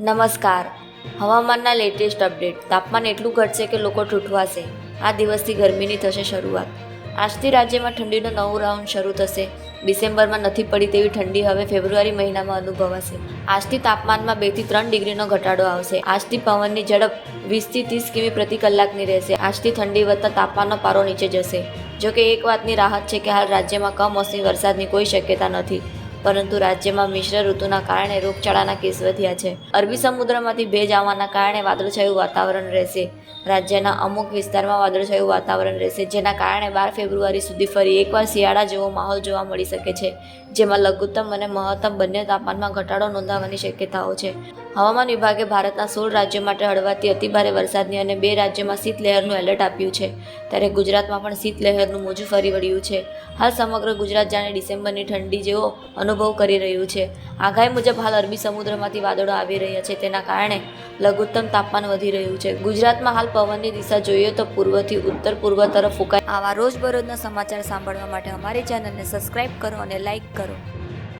નમસ્કાર. હવામાનના latest update તાપમાન એટલું ઘટશે કે લોકો ઠૂઠવાશે. આ દિવસથી ગરમીની થશે શરૂઆત. આજથી રાજ્યમાં ઠંડીનો નવું રાઉન્ડ શરૂ થશે. ડિસેમ્બરમાં નથી પડી તેવી ઠંડી હવે ફેબ્રુઆરી મહિનામાં અનુભવાશે. આજથી તાપમાનમાં બેથી ત્રણ ડિગ્રીનો ઘટાડો આવશે. આજથી પવનની ઝડપ વીસથી ત્રીસ કિમી પ્રતિ કલાકની રહેશે. આજથી ઠંડી વધતા તાપમાનનો પારો નીચે જશે. જો કે એક વાતની રાહત છે કે હાલ રાજ્યમાં કમોસમી વરસાદની કોઈ શક્યતા નથી. પરંતુ રાજ્યમાં મિશ્ર ઋતુના કારણે રોગચાળાના કેસ વધ્યા છે. અરબી સમુદ્રમાંથી ભેજ આવવાના કારણે વાદળછાયું વાતાવરણ રહેશે. રાજ્યના અમુક વિસ્તારમાં વાદળછાયું વાતાવરણ રહેશે, જેના કારણે બાર ફેબ્રુઆરી સુધી ફરી એકવાર શિયાળા જેવો માહોલ જોવા મળી શકે છે, જેમાં લઘુત્તમ અને મહત્તમ બંને તાપમાનમાં ઘટાડો નોંધાવાની શક્યતાઓ છે. હવામાન વિભાગે ભારતના સોળ રાજ્યો માટે હળવાથી અતિભારે વરસાદની અને બે રાજ્યોમાં શીતલહેરનું એલર્ટ આપ્યું છે. ત્યારે ગુજરાતમાં પણ શીતલહેરનું મોજું ફરી વળ્યું છે. હાલ સમગ્ર ગુજરાત જાણે ડિસેમ્બરની ઠંડી જેવો અનુભવ કરી રહ્યું છે. આગાહી મુજબ હાલ અરબી સમુદ્રમાંથી વાદળો આવી રહ્યા છે. તેના કારણે લઘુત્તમ તાપમાન વધી રહ્યું છે. ગુજરાતમાં હાલ પવનની દિશા જોઈએ તો પૂર્વથી ઉત્તર પૂર્વ તરફ ફૂંકાય આવા રોજબરોજના સમાચાર સાંભળવા માટે અમારી ચેનલને સબસ્ક્રાઈબ કરો અને લાઇક કરો.